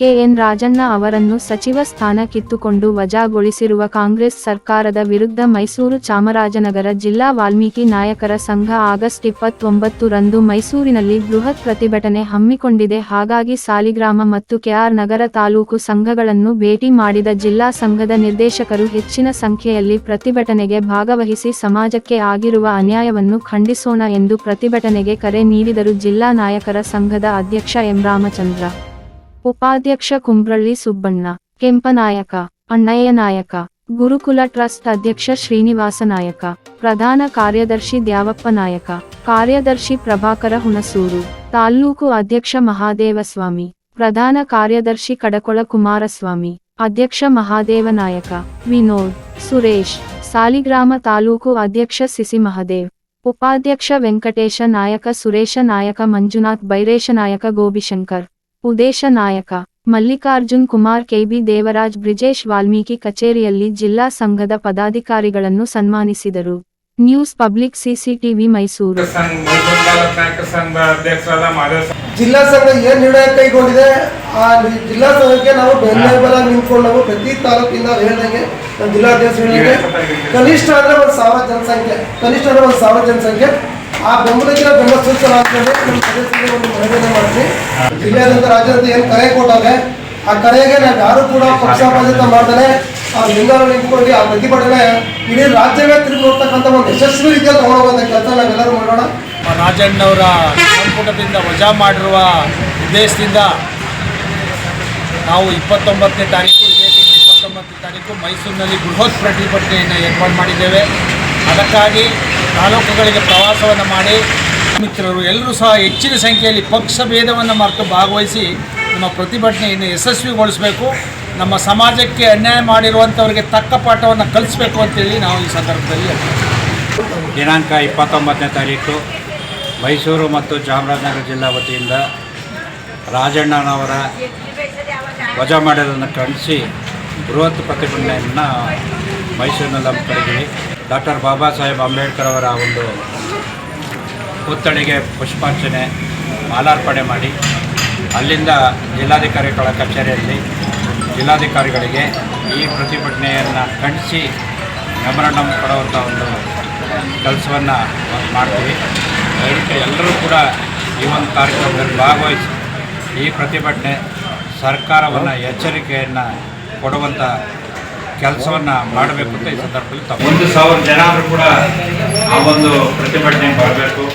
K N Rajanna ಅವರನ್ನು ಸಚಿವ ಸ್ಥಾನ ಕಿತ್ತುಕೊಂಡು ವಜಾಗೊಳಿಸಿರುವ ಕಾಂಗ್ರೆಸ್ ಸರ್ಕಾರದ ವಿರುದ್ಧ ಮೈಸೂರು ಚಾಮರಾಜನಗರ ಜಿಲ್ಲಾ ವಾಲ್ಮೀಕಿ ನಾಯಕರ ಸಂಘ ಆಗಸ್ಟ್ ಇಪ್ಪತ್ತೊಂಬತ್ತು ರಂದು ಮೈಸೂರಿನಲ್ಲಿ ಬೃಹತ್ ಪ್ರತಿಭಟನೆ ಹಮ್ಮಿಕೊಂಡಿದೆ. ಹಾಗಾಗಿ ಸಾಲಿಗ್ರಾಮ ಮತ್ತು ಕೆಆರ್ ನಗರ ತಾಲೂಕು ಸಂಘಗಳನ್ನು ಭೇಟಿ ಮಾಡಿದ ಜಿಲ್ಲಾ ಸಂಘದ ನಿರ್ದೇಶಕರು ಹೆಚ್ಚಿನ ಸಂಖ್ಯೆಯಲ್ಲಿ ಪ್ರತಿಭಟನೆಗೆ ಭಾಗವಹಿಸಿ ಸಮಾಜಕ್ಕೆ ಆಗಿರುವ ಅನ್ಯಾಯವನ್ನು ಖಂಡಿಸೋಣ ಎಂದು ಪ್ರತಿಭಟನೆಗೆ ಕರೆ ನೀಡಿದರು. ಜಿಲ್ಲಾ ನಾಯಕರ ಸಂಘದ ಅಧ್ಯಕ್ಷ ಎಂ ರಾಮಚಂದ್ರ ಉಪಾಧ್ಯಕ್ಷ ಕುಂಬ್ರಳ್ಳಿ ಸುಬ್ಬಣ್ಣ ಕೆಂಪನಾಯಕ ಅಣ್ಣಯ್ಯ ನಾಯಕ ಗುರುಕುಲ ಟ್ರಸ್ಟ್ ಅಧ್ಯಕ್ಷ ಶ್ರೀನಿವಾಸ ನಾಯಕ ಪ್ರಧಾನ ಕಾರ್ಯದರ್ಶಿ ದ್ಯಾವಪ್ಪ ನಾಯಕ ಕಾರ್ಯದರ್ಶಿ ಪ್ರಭಾಕರ ಹುಣಸೂರು ತಾಲ್ಲೂಕು ಅಧ್ಯಕ್ಷ ಮಹಾದೇವಸ್ವಾಮಿ ಪ್ರಧಾನ ಕಾರ್ಯದರ್ಶಿ ಕಡಕೊಳ ಕುಮಾರಸ್ವಾಮಿ ಅಧ್ಯಕ್ಷ ಮಹಾದೇವ ನಾಯಕ ವಿನೋದ್ ಸುರೇಶ್ ಸಾಲಿಗ್ರಾಮ ತಾಲೂಕು ಅಧ್ಯಕ್ಷ ಸಿಸಿ ಮಹದೇವ್ ಉಪಾಧ್ಯಕ್ಷ ವೆಂಕಟೇಶ ನಾಯಕ ಸುರೇಶ ನಾಯಕ ಮಂಜುನಾಥ್ ಬೈರೇಶ ನಾಯಕ ಗೋಬಿಶಂಕರ್ ಉದೇಶ ನಾಯಕ, ಮಲ್ಲಿಕಾರ್ಜುನ್ ಕುಮಾರ್, ಕೆಬಿ ದೇವರಾಜ್, ಬ್ರಿಜೇಶ್ ವಾಲ್ಮೀಕಿ ಕಚೇರಿಯಲ್ಲಿ ಜಿಲ್ಲಾ ಸಂಘದ ಪದಾಧಿಕಾರಿಗಳನ್ನು ಸನ್ಮಾನಿಸಿದರು. News public CCTV Mysuru. ಜಿಲ್ಲಾ ಸಂಘ ಏನ್ ನಿರ್ಣಯ ಕೈಗೊಂಡಿದೆ, ಆ ಜಿಲ್ಲಾ ಸಂಘಕ್ಕೆ ನಾವು ಬೆನ್ನೆಲುಬಾಗಿ ನಿಂತ್ಕೊಂಡು ಪ್ರತಿ ತಾಲೂಕಿಂದ ಹೇಳ್ದಂಗೆ ನಮ್ಮ ಜಿಲ್ಲಾಧ್ಯಕ್ಷ ಹೇಳಿದಂಗೆ, ಕನಿಷ್ಠ ಅಂದ್ರೆ ಒಂದು ಸಾವಿರ ಜನಸಂಖ್ಯೆ, ಕನಿಷ್ಠ ಅಂದ್ರೆ ಒಂದು ಸಾವಿರ ಜನಸಂಖ್ಯೆ ಆ ಬೆಂಬಲಕ್ಕಿನ ಬೆಂಬಲ ಸೂಚನೆ ಹಾಕೊಂಡು ನಮ್ಮ ಸದಸ್ಯರಿಗೆ ಒಂದು ಮನವಿಯನ್ನು ಮಾಡ್ತೀವಿ ಜಿಲ್ಲೆಯಾದ್ಯಂತ ರಾಜ್ಯದಲ್ಲಿ ಏನು ಕರೆ ಕೊಟ್ಟಾಗ ಆ ಕರೆಗೆ ನಾವು ಯಾರು ಕೂಡ ಪಕ್ಷಾಪಾದಿತ ಮಾಡ್ದಾನೆ ಆ ಲಿಂಗಾಲ ನಿಂತ್ಕೊಂಡು ಆ ಪ್ರತಿಭಟನೆ ಇಡೀ ರಾಜ್ಯವೇ ತಿರುಗಿ ನೋಡ್ತಕ್ಕಂಥ ಒಂದು ಯಶಸ್ವಿ ರೀತಿಯಲ್ಲಿ ತಗೊಂಡೋಗುವಂಥ ಕೆಲಸ ನಾವೆಲ್ಲರೂ ಮಾಡೋಣ. ರಾಜಣ್ಣವರ ಸಂಪುಟದಿಂದ ವಜಾ ಮಾಡಿರುವ ಉದ್ದೇಶದಿಂದ ನಾವು ಇಪ್ಪತ್ತೊಂಬತ್ತನೇ ತಾರೀಕು, ಇದೇ ತಿಂಗಳು ಇಪ್ಪತ್ತೊಂಬತ್ತನೇ ತಾರೀಕು ಮೈಸೂರಿನಲ್ಲಿ ಬೃಹತ್ ಪ್ರತಿಭಟನೆಯನ್ನು ಏರ್ಪಾಡು ಮಾಡಿದ್ದೇವೆ. ಅದಕ್ಕಾಗಿ ತಾಲೂಕುಗಳಿಗೆ ಪ್ರವಾಸವನ್ನು ಮಾಡಿ ಮಿತ್ರರು ಎಲ್ಲರೂ ಸಹ ಹೆಚ್ಚಿನ ಸಂಖ್ಯೆಯಲ್ಲಿ ಪಕ್ಷ ಭೇದವನ್ನು ಮರೆತು ಭಾಗವಹಿಸಿ ನಮ್ಮ ಪ್ರತಿಭಟನೆಯನ್ನು ಯಶಸ್ವಿಗೊಳಿಸಬೇಕು ನಮ್ಮ ಸಮಾಜಕ್ಕೆ ಅನ್ಯಾಯ ಮಾಡಿರುವಂಥವರಿಗೆ ತಕ್ಕ ಪಾಠವನ್ನು ಕಲಿಸಬೇಕು ಅಂತೇಳಿ ನಾವು ಈ ಸಂದರ್ಭದಲ್ಲಿ. ದಿನಾಂಕ ಇಪ್ಪತ್ತೊಂಬತ್ತನೇ ತಾರೀಕು ಮೈಸೂರು ಮತ್ತು ಚಾಮರಾಜನಗರ ಜಿಲ್ಲಾ ವತಿಯಿಂದ ರಾಜಣ್ಣನವರ ವಜಾ ಮಾಡಿರೋದನ್ನು ಖಂಡಿಸಿ ಬೃಹತ್ ಪ್ರತಿಭಟನೆಯನ್ನು ಮೈಸೂರಿನಲ್ಲಿ ಹಮ್ಮಿಕೊಂಡಿದ್ದೀವಿ ಡಾಕ್ಟರ್ ಬಾಬಾ ಸಾಹೇಬ್ ಅಂಬೇಡ್ಕರ್ ಅವರ ಒಂದು ಪುತ್ಥಳಿಗೆ ಪುಷ್ಪಾರ್ಚನೆ, ಮಾಲಾರ್ಪಣೆ ಮಾಡಿ, ಅಲ್ಲಿಂದ ಜಿಲ್ಲಾಧಿಕಾರಿಗಳ ಕಚೇರಿಯಲ್ಲಿ ಜಿಲ್ಲಾಧಿಕಾರಿಗಳಿಗೆ ಈ ಪ್ರತಿಭಟನೆಯನ್ನು ಖಂಡಿಸಿ ಮೆಮೊರಂಡಮ್ ಕೊಡುವಂಥ ಒಂದು ಕೆಲಸವನ್ನು ಮಾಡ್ತೀವಿ. ದಯವಿಟ್ಟು ಎಲ್ಲರೂ ಕೂಡ ಈ ಒಂದು ಕಾರ್ಯಕ್ರಮದಲ್ಲಿ ಭಾಗವಹಿಸಿ ಈ ಪ್ರತಿಭಟನೆ ಸರ್ಕಾರವನ್ನು ಎಚ್ಚರಿಕೆಯನ್ನು ಕೊಡುವಂಥ ಕೆಲಸವನ್ನು ಮಾಡಬೇಕು ಅಂತ ಈ ಸಂದರ್ಭದಲ್ಲಿ ಒಂದು ಸಾವಿರ ಜನ ಆದರೂ ಕೂಡ ಆ ಒಂದು ಪ್ರತಿಭಟನೆ ಬರಬೇಕು